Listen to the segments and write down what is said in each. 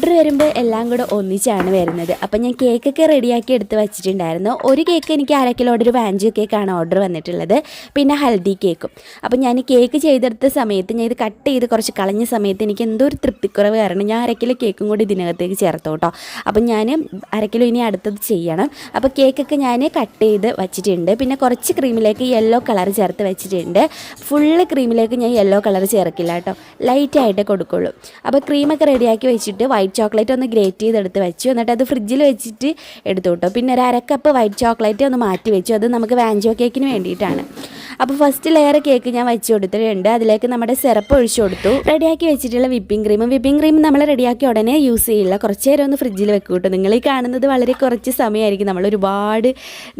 Order വരുമ്പോൾ എല്ലാം കൂടെ ഒന്നിച്ചാണ് വരുന്നത്. അപ്പം ഞാൻ കേക്കൊക്കെ റെഡിയാക്കി എടുത്ത് വെച്ചിട്ടുണ്ടായിരുന്നു. ഒരു കേക്ക് എനിക്ക് അര കിലോയുടെ ഒരു വാഞ്ചു കേക്കാണ് ഓർഡർ വന്നിട്ടുള്ളത്. പിന്നെ ഹൽദി കേക്കും. അപ്പം ഞാൻ കേക്ക് ചെയ്തെടുത്ത സമയത്ത് ഞാൻ ഇത് കട്ട് ചെയ്ത് കുറച്ച് കളഞ്ഞ സമയത്ത് എനിക്ക് എന്തോ ഒരു തൃപ്തിക്കുറവ് കാരണം ഞാൻ അര കിലോ കേക്കും കൂടി ഇതിനകത്തേക്ക് ചേർത്തു കേട്ടോ. അപ്പം ഞാൻ അര കിലോ ഇനി അടുത്തത് ചെയ്യണം. അപ്പോൾ കേക്കൊക്കെ ഞാൻ കട്ട് ചെയ്ത് വെച്ചിട്ടുണ്ട്. പിന്നെ കുറച്ച് ക്രീമിലേക്ക് യെല്ലോ കളർ ചേർത്ത് വെച്ചിട്ടുണ്ട്. ഫുള്ള് ക്രീമിലേക്ക് ഞാൻ യെല്ലോ കളർ ചേർക്കില്ല കേട്ടോ. ലൈറ്റായിട്ടേ കൊടുക്കുള്ളൂ. അപ്പോൾ ക്രീമൊക്കെ റെഡിയാക്കി വെച്ചിട്ട് വൈറ്റ് ചോക്ലേറ്റ് ഒന്ന് ഗ്രേറ്റ് ചെയ്തെടുത്ത് വെച്ചു. എന്നിട്ട് അത് ഫ്രിഡ്ജിൽ വെച്ചിട്ട് എടുത്തു കേട്ടോ. പിന്നെ ഒരു അരക്കപ്പ് വൈറ്റ് ചോക്ലേറ്റ് ഒന്ന് മാറ്റി വെച്ചു. അത് നമുക്ക് വാഞ്ചോ കേക്കിന് വേണ്ടിയിട്ടാണ്. അപ്പോൾ ഫസ്റ്റ് ലെയർ കേക്ക് ഞാൻ വെച്ച് കൊടുത്തിട്ടുണ്ട്. അതിലേക്ക് നമ്മുടെ സിറപ്പ് ഒഴിച്ചു കൊടുത്തു. റെഡിയാക്കി വെച്ചിട്ടുള്ള വിപ്പിംഗ് ക്രീം വിപ്പിംഗ് ക്രീം നമ്മൾ റെഡിയാക്കി ഉടനെ യൂസ് ചെയ്യില്ല കുറച്ച് നേരം ഒന്ന് ഫ്രിഡ്ജിൽ വെക്കും കേട്ടോ നിങ്ങൾ ഈ കാണുന്നത് വളരെ കുറച്ച് സമയമായിരിക്കും. നമ്മൾ ഒരുപാട്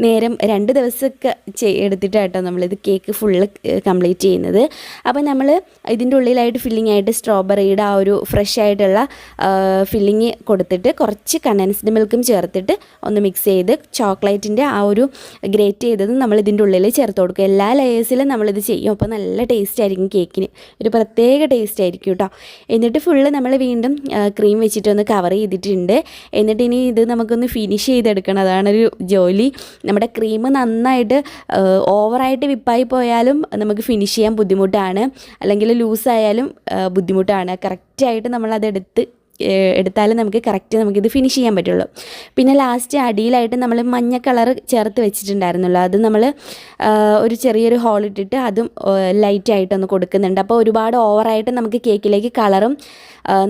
നേരം രണ്ട് ദിവസമൊക്കെ എടുത്തിട്ടാട്ടോ നമ്മളിത് കേക്ക് ഫുള്ള് കംപ്ലീറ്റ് ചെയ്യുന്നത്. അപ്പോൾ നമ്മൾ ഇതിന്റെ ഉള്ളിലായിട്ട് ഫില്ലിംഗ് ആയിട്ട് സ്ട്രോബെറിയുടെ ആ ഒരു ഫ്രഷ് ആയിട്ടുള്ള ഫില്ലിങ് കൊടുത്തിട്ട് കുറച്ച് കണ്ടൻസ്ഡ് മിൽക്കും ചേർത്തിട്ട് ഒന്ന് മിക്സ് ചെയ്ത് ചോക്ലേറ്റിന്റെ ആ ഒരു ഗ്രേറ്റ് ചെയ്തത് നമ്മൾ ഇതിന്റെ ഉള്ളിൽ ചേർത്ത് കൊടുക്കുക എല്ലാ ലെയേഴ്സിലും നമ്മളിത് ചെയ്യും. അപ്പോൾ നല്ല ടേസ്റ്റ് ആയിരിക്കും കേക്കിന് ഒരു പ്രത്യേക ടേസ്റ്റ് ആയിരിക്കും കേട്ടോ എന്നിട്ട് ഫുള്ള് നമ്മൾ വീണ്ടും ക്രീം വെച്ചിട്ടൊന്ന് കവർ ചെയ്തിട്ടുണ്ട്. എന്നിട്ട് ഇനി ഇത് നമുക്കൊന്ന് ഫിനിഷ് ചെയ്തെടുക്കണം. അതാണൊരു ജോലി. നമ്മുടെ ക്രീം നന്നായിട്ട് ഓവറായിട്ട് വിപ്പായി പോയാലും നമുക്ക് ഫിനിഷ് ചെയ്യാൻ ബുദ്ധിമുട്ടാണ്. അല്ലെങ്കിൽ ലൂസായാലും ബുദ്ധിമുട്ടാണ്. കറക്റ്റായിട്ട് നമ്മളതെടുത്ത് എടുത്താലും നമുക്ക് കറക്റ്റ് നമുക്കിത് ഫിനിഷ് ചെയ്യാൻ പറ്റുള്ളൂ. പിന്നെ ലാസ്റ്റ് അടിയിലായിട്ട് നമ്മൾ മഞ്ഞ കളർ ചേർത്ത് വെച്ചിട്ടുണ്ടായിരുന്നല്ലോ. അത് നമ്മൾ ഒരു ചെറിയൊരു ഹോൾ ഇട്ടിട്ട് അതും ലൈറ്റായിട്ടൊന്ന് കൊടുക്കുന്നുണ്ട്. അപ്പോൾ ഒരുപാട് ഓവറായിട്ട് നമുക്ക് കേക്കിലേക്ക് കളറും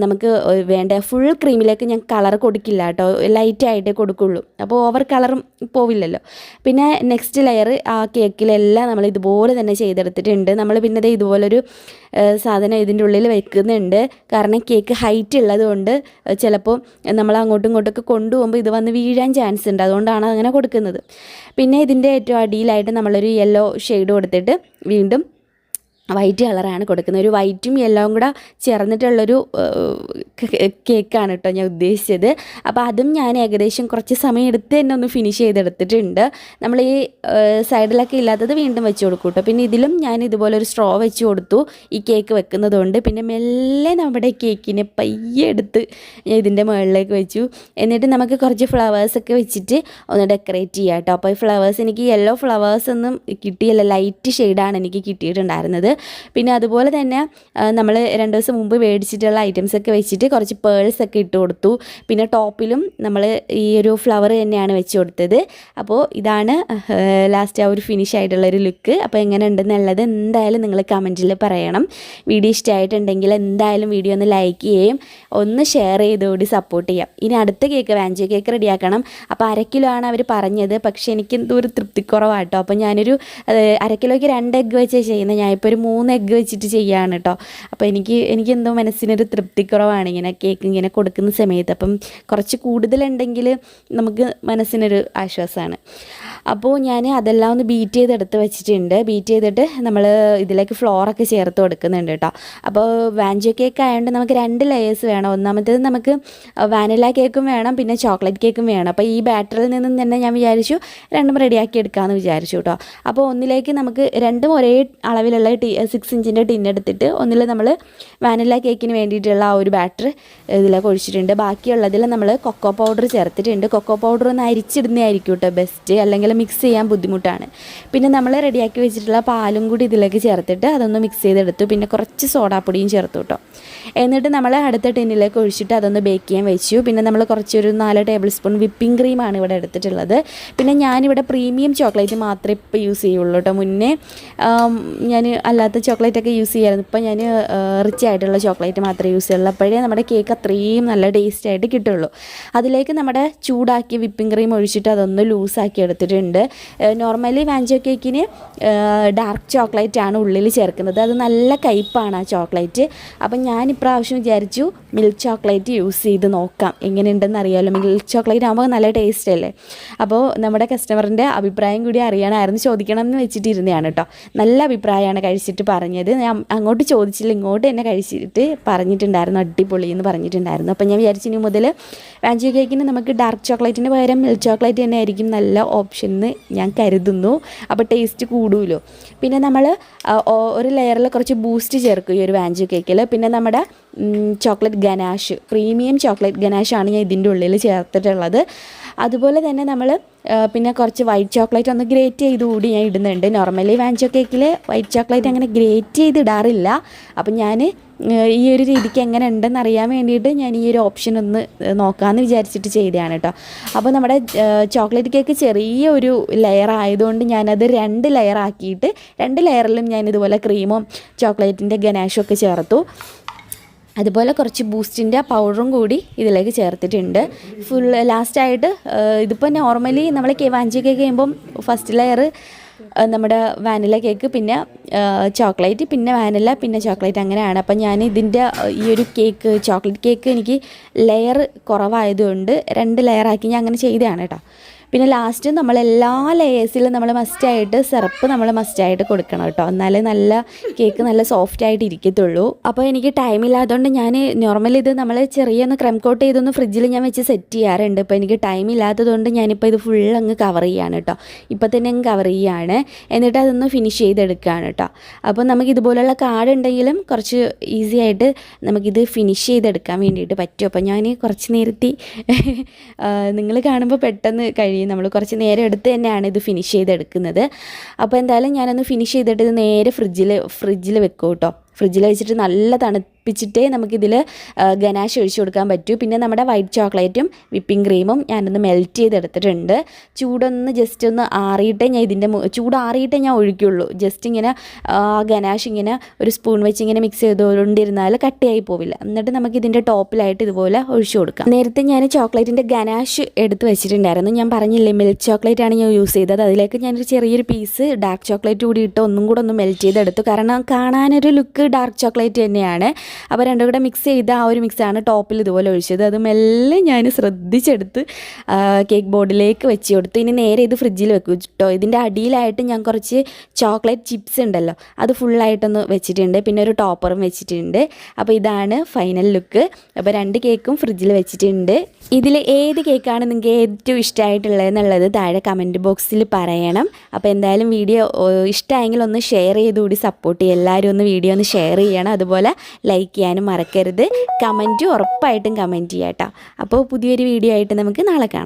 നമുക്ക് വേണ്ട. ഫുൾ ക്രീമിലേക്ക് ഞാൻ കളർ കൊടുക്കില്ല കേട്ടോ. ലൈറ്റായിട്ടേ കൊടുക്കുള്ളൂ. അപ്പോൾ ഓവർ കളറും പോവില്ലല്ലോ. പിന്നെ നെക്സ്റ്റ് ലെയർ ആ കേക്കിലെല്ലാം നമ്മൾ ഇതുപോലെ തന്നെ ചെയ്തെടുത്തിട്ടുണ്ട്. നമ്മൾ പിന്നെ ഇതുപോലൊരു സാധനം ഇതിന്റെ ഉള്ളിൽ വെക്കുന്നുണ്ട്. കാരണം കേക്ക് ഹൈറ്റ് ഉള്ളത് ചിലപ്പോൾ നമ്മൾ അങ്ങോട്ടും ഇങ്ങോട്ടൊക്കെ കൊണ്ടുപോകുമ്പോൾ ഇത് വന്ന് വീഴാൻ ചാൻസ് ഉണ്ട്. അതുകൊണ്ടാണ് അങ്ങനെ കൊടുക്കുന്നത്. പിന്നെ ഇതിന്റെ ഏറ്റവും അടിയിലായിട്ട് നമ്മളൊരു യെല്ലോ ഷെയ്ഡ് കൊടുത്തിട്ട് വീണ്ടും വൈറ്റ് കളറാണ് കൊടുക്കുന്നത്. ഒരു വൈറ്റും യെല്ലോവും കൂടെ ചേർന്നിട്ടുള്ളൊരു കേക്കാണ് കേട്ടോ ഞാൻ ഉദ്ദേശിച്ചത്. അപ്പോൾ അതും ഞാൻ ഏകദേശം കുറച്ച് സമയം എടുത്ത് തന്നെ ഒന്ന് ഫിനിഷ് ചെയ്തെടുത്തിട്ടുണ്ട്. നമ്മൾ ഈ സൈഡിലൊക്കെ ഇല്ലാത്തത് വീണ്ടും വെച്ച് കൊടുക്കും കേട്ടോ. പിന്നെ ഇതിലും ഞാൻ ഇതുപോലെ ഒരു സ്ട്രോ വെച്ച് കൊടുത്തു ഈ കേക്ക് വെക്കുന്നതുകൊണ്ട്. പിന്നെ മെല്ലെ നമ്മുടെ കേക്കിനെ പയ്യെ എടുത്ത് ഞാൻ ഇതിന്റെ മുകളിലേക്ക് വെച്ചു. എന്നിട്ട് നമുക്ക് കുറച്ച് ഫ്ലവേഴ്സൊക്കെ വെച്ചിട്ട് ഒന്ന് ഡെക്കറേറ്റ് ചെയ്യാം കേട്ടോ. അപ്പോൾ ഈ ഫ്ലവേഴ്സ് എനിക്ക് യെല്ലോ ഫ്ലവേഴ്സ് ഒന്നും കിട്ടിയല്ല ലൈറ്റ് ഷെയ്ഡാണ് എനിക്ക് കിട്ടിയിട്ടുണ്ടായിരുന്നത്. പിന്നെ അതുപോലെ തന്നെ നമ്മൾ രണ്ട് ദിവസം മുമ്പ് മേടിച്ചിട്ടുള്ള ഐറ്റംസ് ഒക്കെ വെച്ചിട്ട് കുറച്ച് പേൾസ് ഒക്കെ ഇട്ട് കൊടുത്തു. പിന്നെ ടോപ്പിലും നമ്മൾ ഈ ഒരു ഫ്ലവർ തന്നെയാണ് വെച്ച് കൊടുത്തത്. അപ്പോൾ ഇതാണ് ലാസ്റ്റ് ആ ഒരു ഫിനിഷ് ആയിട്ടുള്ള ഒരു ലുക്ക് അപ്പോൾ എങ്ങനെ ഉണ്ടെന്നുള്ളത് എന്തായാലും നിങ്ങൾ കമന്റിൽ പറയണം. വീഡിയോ ഇഷ്ടമായിട്ടുണ്ടെങ്കിൽ എന്തായാലും വീഡിയോ ഒന്ന് ലൈക്ക് ചെയ്യുകയും ഒന്ന് ഷെയർ ചെയ്തുകൂടി സപ്പോർട്ട് ചെയ്യാം. ഇനി അടുത്ത കേക്ക് വാഞ്ചി കേക്ക് റെഡിയാക്കണം അപ്പോൾ അര കിലോ ആണ് അവർ പറഞ്ഞത്. പക്ഷേ എനിക്ക് എന്തോ ഒരു തൃപ്തിക്കുറവാട്ടോ അപ്പോൾ ഞാനൊരു അര കിലോയ്ക്ക് രണ്ട് എഗ്ഗ് വെച്ചാൽ ചെയ്യുന്നത് ഞാനിപ്പോൾ ഒരു മൂന്ന് എഗ്ഗ് വെച്ചിട്ട് ചെയ്യുകയാണ് കേട്ടോ അപ്പോൾ എനിക്ക് എനിക്ക് എന്തോ മനസ്സിനൊരു തൃപ്തിക്കുറവാണ് ഇങ്ങനെ കേക്ക് ഇങ്ങനെ കൊടുക്കുന്ന സമയത്ത്. അപ്പം കുറച്ച് കൂടുതലുണ്ടെങ്കിൽ നമുക്ക് മനസ്സിനൊരു ആശ്വാസമാണ് അപ്പോൾ ഞാൻ അതെല്ലാം ഒന്ന് ബീറ്റ് ചെയ്തെടുത്ത് വെച്ചിട്ടുണ്ട്. ബീറ്റ് ചെയ്തിട്ട് നമ്മൾ ഇതിലേക്ക് ഫ്ലോറൊക്കെ ചേർത്ത് കൊടുക്കുന്നുണ്ട് കേട്ടോ അപ്പോൾ വാഞ്ചോ കേക്ക് ആയതുകൊണ്ട് നമുക്ക് രണ്ട് ലെയേഴ്സ് വേണം. ഒന്നാമത്തേത് നമുക്ക് വാനില കേക്കും വേണം പിന്നെ ചോക്ലേറ്റ് കേക്കും വേണം. അപ്പോൾ ഈ ബാറ്ററിൽ നിന്നും തന്നെ ഞാൻ വിചാരിച്ചു രണ്ടും റെഡിയാക്കി എടുക്കാമെന്ന് വിചാരിച്ചു കേട്ടോ അപ്പോൾ ഒന്നിലേക്ക് നമുക്ക് രണ്ടും ഒരേ അളവിലുള്ള ടി സിക്സ് ഇഞ്ചിന്റെ ടിൻ എടുത്തിട്ട് ഒന്നിൽ നമ്മൾ വാനില കേക്കിന് വേണ്ടിയിട്ടുള്ള ആ ഒരു ബാറ്റർ ഇതിലേക്ക് ഒഴിച്ചിട്ടുണ്ട്. ബാക്കിയുള്ളതിൽ നമ്മൾ കൊക്കോ പൗഡർ ചേർത്തിട്ടുണ്ട്. കൊക്കോ പൗഡർ ഒന്ന് അരിച്ചിടുന്നതായിരിക്കും കേട്ടോ ബെസ്റ്റ് അല്ലെങ്കിൽ മിക്സ് ചെയ്യാൻ ബുദ്ധിമുട്ടാണ്. പിന്നെ നമ്മൾ റെഡിയാക്കി വെച്ചിട്ടുള്ള പാലും കൂടി ഇതിലേക്ക് ചേർത്തിട്ട് അതൊന്ന് മിക്സ് ചെയ്തെടുത്തു. പിന്നെ കുറച്ച് സോഡാപ്പൊടിയും ചേർത്തു കേട്ടോ എന്നിട്ട് നമ്മൾ അടുത്ത ടിന്നിലേക്ക് ഒഴിച്ചിട്ട് അതൊന്ന് ബേക്ക് ചെയ്യാൻ വെച്ചു. പിന്നെ നമ്മൾ കുറച്ചൊരു നാല് ടേബിൾ സ്പൂൺ വിപ്പിംഗ് ക്രീമാണ് ഇവിടെ എടുത്തിട്ടുള്ളത്. പിന്നെ ഞാനിവിടെ പ്രീമിയം ചോക്ലേറ്റ് മാത്രമേ ഇപ്പോൾ യൂസ് ചെയ്യുള്ളൂ കേട്ടോ മുന്നേ ഞാൻ അല്ലാത്ത ചോക്ലേറ്റൊക്കെ യൂസ് ചെയ്യായിരുന്നു. ഇപ്പോൾ ഞാൻ റിച്ച് ആയിട്ടുള്ള ചോക്ലേറ്റ് മാത്രമേ യൂസ് ചെയ്യുള്ളൂ. അപ്പോഴേ നമ്മുടെ കേക്ക് അത്രയും നല്ല ടേസ്റ്റ് ആയിട്ട് കിട്ടുള്ളൂ. അതിലേക്ക് നമ്മുടെ ചൂടാക്കിയ വിപ്പിംഗ് ക്രീം ഒഴിച്ചിട്ട് അതൊന്ന് ലൂസാക്കി എടുത്തിട്ടുണ്ട്. നോർമലി വാഞ്ചോ കേക്കിന് ഡാർക്ക് ചോക്ലേറ്റ് ആണ് ഉള്ളിൽ ചേർക്കുന്നത്. അത് നല്ല കയ്പ്പാണ് ആ ചോക്ലേറ്റ് അപ്പം ഞാൻ ഇപ്രാവശ്യം വിചാരിച്ചു മിൽക്ക് ചോക്ലേറ്റ് യൂസ് ചെയ്ത് നോക്കാം. എങ്ങനെയുണ്ടെന്ന് അറിയാമല്ലോ മിൽക്ക് ചോക്ലേറ്റ് ആകുമ്പോൾ നല്ല ടേസ്റ്റ് അല്ലേ? അപ്പോൾ നമ്മുടെ കസ്റ്റമറിന്റെ അഭിപ്രായം കൂടി അറിയണമായിരുന്നു. ചോദിക്കണം എന്ന് വെച്ചിട്ടിരുന്നതാണ് കേട്ടോ. നല്ല അഭിപ്രായമാണ് കഴിച്ചിട്ട് പറഞ്ഞത്. ഞാൻ അങ്ങോട്ട് ചോദിച്ചില്ല. ഇങ്ങോട്ട് തന്നെ കഴിച്ചിട്ട് പറഞ്ഞിട്ടുണ്ടായിരുന്നു. അടിപൊളി എന്ന് പറഞ്ഞിട്ടുണ്ടായിരുന്നു. അപ്പോൾ ഞാൻ വിചാരിച്ചു ഇനി മുതൽ വാഞ്ചോ കേക്കിന് നമുക്ക് ഡാർക്ക് ചോക്ലേറ്റിന് പകരം മിൽക്ക് ചോക്ലേറ്റ് തന്നെ ആയിരിക്കും നല്ല ഓപ്ഷൻ എന്ന് ഞാൻ കരുതുന്നു. അപ്പോൾ ടേസ്റ്റ് കൂടുമല്ലോ പിന്നെ നമ്മൾ ഒരു ലെയറിൽ കുറച്ച് ബൂസ്റ്റ് ചേർക്കും ഈ ഒരു വാഞ്ചു കേക്കിൽ പിന്നെ നമ്മുടെ ചോക്ലേറ്റ് ഗനാഷ് പ്രീമിയം ചോക്ലേറ്റ് ഗനാഷാണ് ഞാൻ ഇതിന്റെ ഉള്ളിൽ ചേർത്തിട്ടുള്ളത്. അതുപോലെ തന്നെ നമ്മൾ പിന്നെ കുറച്ച് വൈറ്റ് ചോക്ലേറ്റ് ഒന്ന് ഗ്രേറ്റ് ചെയ്ത് കൂടി ഞാൻ ഇടുന്നുണ്ട്. നോർമലി വാഞ്ചോ കേക്കിൽ വൈറ്റ് ചോക്ലേറ്റ് അങ്ങനെ ഗ്രേറ്റ് ചെയ്ത് ഇടാറില്ല. അപ്പം ഞാൻ ഈ ഒരു രീതിക്ക് എങ്ങനെ ഉണ്ടെന്ന് അറിയാൻ വേണ്ടിയിട്ട് ഞാൻ ഈ ഒരു ഓപ്ഷൻ ഒന്ന് നോക്കാമെന്ന് വിചാരിച്ചിട്ട് ചെയ്തതാണ് കേട്ടോ അപ്പോൾ നമ്മുടെ ചോക്ലേറ്റ് കേക്ക് ചെറിയ ഒരു ലെയർ ആയതുകൊണ്ട് ഞാനത് രണ്ട് ലെയർ ആക്കിയിട്ട് രണ്ട് ലെയറിലും ഞാൻ ഇതുപോലെ ക്രീമും ചോക്ലേറ്റിന്റെ ഗനാഷും ഒക്കെ ചേർത്തു. അതുപോലെ കുറച്ച് ബൂസ്റ്റിന്റെ പൗഡറും കൂടി ഇതിലേക്ക് ചേർത്തിട്ടുണ്ട്. ഫുൾ ലാസ്റ്റായിട്ട് ഇതിപ്പോൾ നോർമലി നമ്മൾ വാഞ്ചി കേക്ക് ചെയ്യുമ്പം ഫസ്റ്റ് ലെയർ നമ്മുടെ വാനില കേക്ക് പിന്നെ ചോക്ലേറ്റ് പിന്നെ വാനില പിന്നെ ചോക്ലേറ്റ് അങ്ങനെയാണ്. അപ്പം ഞാൻ ഇതിന്റെ ഈ ഒരു കേക്ക് ചോക്ലേറ്റ് കേക്ക് എനിക്ക് ലെയർ കുറവായതുകൊണ്ട് രണ്ട് ലെയറാക്കി ഞാൻ അങ്ങനെ ചെയ്തതാണ് കേട്ടോ. പിന്നെ ലാസ്റ്റ് നമ്മൾ എല്ലാ ലെയേഴ്സിലും നമ്മൾ മസ്റ്റായിട്ട് സിറപ്പ് നമ്മൾ മസ്റ്റായിട്ട് കൊടുക്കണം കേട്ടോ. എന്നാലേ നല്ല കേക്ക് നല്ല സോഫ്റ്റ് ആയിട്ട് ഇരിക്കത്തുള്ളൂ. അപ്പോൾ എനിക്ക് ടൈം ഇല്ലാത്തതുകൊണ്ട് ഞാൻ നോർമലി ഇത് നമ്മൾ ചെറിയൊന്ന് ക്രം കോട്ട് ചെയ്തൊന്ന് ഫ്രിഡ്ജിൽ ഞാൻ വെച്ച് സെറ്റ് ചെയ്യാറുണ്ട്. ഇപ്പോൾ എനിക്ക് ടൈം ഇല്ലാത്തതുകൊണ്ട് ഞാനിപ്പോൾ ഇത് ഫുൾ അങ്ങ് കവർ ചെയ്യാണ് കേട്ടോ. ഇപ്പോൾ തന്നെ അങ്ങ് കവർ ചെയ്യാണ്. എന്നിട്ട് അതൊന്ന് ഫിനിഷ് ചെയ്തെടുക്കുകയാണ് കേട്ടോ. അപ്പോൾ നമുക്ക് ഇതുപോലുള്ള കാർഡ് ഉണ്ടെങ്കിലും കുറച്ച് ഈസി ആയിട്ട് നമുക്കിത് ഫിനിഷ് ചെയ്തെടുക്കാൻ വേണ്ടിയിട്ട് പറ്റും. അപ്പോൾ ഞാൻ കുറച്ച് നേരത്തി നിങ്ങൾ കാണുമ്പോൾ പെട്ടെന്ന് കഴിയും നമ്മൾ കുറച്ച് നേരം എടുത്ത് തന്നെയാണ് ഇത് ഫിനിഷ് ചെയ്തെടുക്കുന്നത്. അപ്പോൾ എന്തായാലും ഞാനൊന്ന് ഫിനിഷ് ചെയ്തിട്ട് ഇത് നേരെ ഫ്രിഡ്ജിൽ ഫ്രിഡ്ജിൽ വെക്കും കേട്ടോ ഫ്രിഡ്ജിൽ വെച്ചിട്ട് നല്ല തണുപ്പിച്ചിട്ടേ നമുക്കിതിൽ ഗനാഷ് ഒഴിച്ചു കൊടുക്കാൻ പറ്റൂ. പിന്നെ നമ്മുടെ വൈറ്റ് ചോക്ലേറ്റും വിപ്പിംഗ് ക്രീമും ഞാനൊന്ന് മെൽറ്റ് ചെയ്തെടുത്തിട്ടുണ്ട്. ചൂടൊന്ന് ജസ്റ്റ് ഒന്ന് ആറിയിട്ടേ ഞാൻ ഇതിന്റെ ചൂടാറിയിട്ടേ ഞാൻ ഒഴിക്കുള്ളൂ. ജസ്റ്റ് ഇങ്ങനെ ഗനാഷ് ഇങ്ങനെ ഒരു സ്പൂൺ വെച്ച് ഇങ്ങനെ മിക്സ് ചെയ്തുകൊണ്ടിരുന്നാൽ കട്ടിയായി പോവില്ല. എന്നിട്ട് നമുക്ക് ഇതിന്റെ ടോപ്പിലായിട്ട് ഇതുപോലെ ഒഴിച്ചു കൊടുക്കാം. നേരത്തെ ഞാൻ ചോക്ലേറ്റിന്റെ ഗനാഷ് എടുത്ത് വെച്ചിട്ടുണ്ടായിരുന്നു. ഞാൻ പറഞ്ഞില്ലേ മിൽക്ക് ചോക്ലേറ്റ് ആണ് ഞാൻ യൂസ് ചെയ്തത്. അതിലേക്ക് ഞാനൊരു ചെറിയൊരു പീസ് ഡാർക്ക് ചോക്ലേറ്റ് കൂടി ഇട്ട് ഒന്നും കൂടെ ഒന്ന് മെൽറ്റ് ചെയ്തെടുത്തു. കാരണം കാണാനൊരു ലുക്ക് ഡാർക്ക് ചോക്ലേറ്റ് തന്നെയാണ്. അപ്പോൾ രണ്ടും കൂടെ മിക്സ് ചെയ്ത ആ ഒരു മിക്സാണ് ടോപ്പിൽ ഇതുപോലെ ഒഴിച്ചത്. അത് മെല്ലെ ഞാൻ ശ്രദ്ധിച്ചെടുത്ത് കേക്ക് ബോർഡിലേക്ക് വെച്ച് കൊടുത്തു. ഇനി നേരെ ഇത് ഫ്രിഡ്ജിൽ വെക്കും കേട്ടോ ഇതിന്റെ അടിയിലായിട്ട് ഞാൻ കുറച്ച് ചോക്ലേറ്റ് ചിപ്സ് ഉണ്ടല്ലോ അത് ഫുള്ളായിട്ടൊന്ന് വെച്ചിട്ടുണ്ട്. പിന്നെ ഒരു ടോപ്പറും വെച്ചിട്ടുണ്ട്. അപ്പോൾ ഇതാണ് ഫൈനൽ ലുക്ക് അപ്പോൾ രണ്ട് കേക്കും ഫ്രിഡ്ജിൽ വെച്ചിട്ടുണ്ട്. ഇതിൽ ഏത് കേക്കാണ് നിങ്ങൾക്ക് ഏറ്റവും ഇഷ്ടമായിട്ടുള്ളതെന്നുള്ളത് താഴെ കമന്റ് ബോക്സിൽ പറയണം. അപ്പോൾ എന്തായാലും വീഡിയോ ഇഷ്ടമായെങ്കിൽ ഒന്ന് ഷെയർ ചെയ്തുകൂടി സപ്പോർട്ട് ചെയ്യും എല്ലാവരും ഒന്ന് വീഡിയോ ഒന്ന് ഷെയർ ചെയ്യണം. അതുപോലെ ലൈക്ക് ചെയ്യാനും മറക്കരുത്. കമന്റും ഉറപ്പായിട്ടും കമന്റ് ചെയ്യാം കേട്ടോ അപ്പോൾ പുതിയൊരു വീഡിയോ ആയിട്ട് നമുക്ക് നാളെ കാണാം.